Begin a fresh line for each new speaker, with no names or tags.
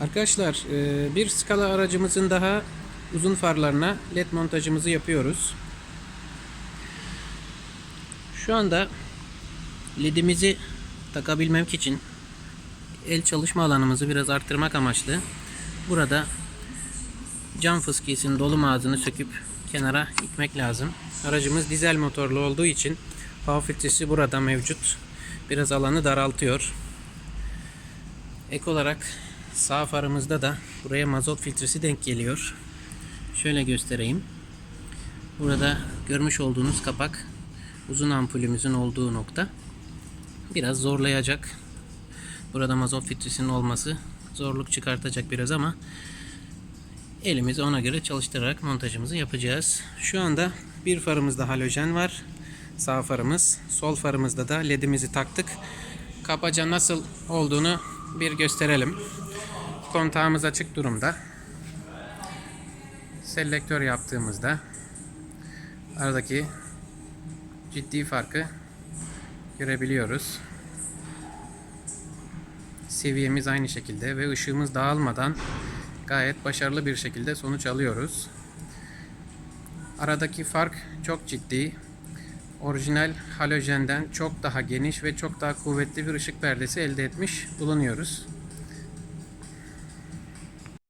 Arkadaşlar e, bir skala aracımızın daha uzun farlarına led montajımızı yapıyoruz. Şu anda ledimizi takabilmek için el çalışma alanımızı biraz arttırmak amaçlı burada cam fıskiyesinin dolum ağzını söküp kenara itmek lazım. Aracımız dizel motorlu olduğu için hava filtresi burada mevcut. Biraz alanı daraltıyor. Ek olarak sağ farımızda da buraya mazot filtresi denk geliyor. Şöyle göstereyim. Burada görmüş olduğunuz kapak uzun ampulümüzün olduğu nokta. Biraz zorlayacak. Burada mazot filtresinin olması zorluk çıkartacak biraz ama elimizi ona göre çalıştırarak montajımızı yapacağız. Şu anda bir farımızda halojen var. Sağ farımız. Sol farımızda da ledimizi taktık. Kabaca nasıl olduğunu bir gösterelim. Kontağımız açık durumda. Selektör yaptığımızda aradaki ciddi farkı görebiliyoruz. Seviyemiz aynı şekilde ve ışığımız dağılmadan gayet başarılı bir şekilde sonuç alıyoruz. Aradaki fark çok ciddi. Orijinal halojenden çok daha geniş ve çok daha kuvvetli bir ışık perdesi elde etmiş bulunuyoruz.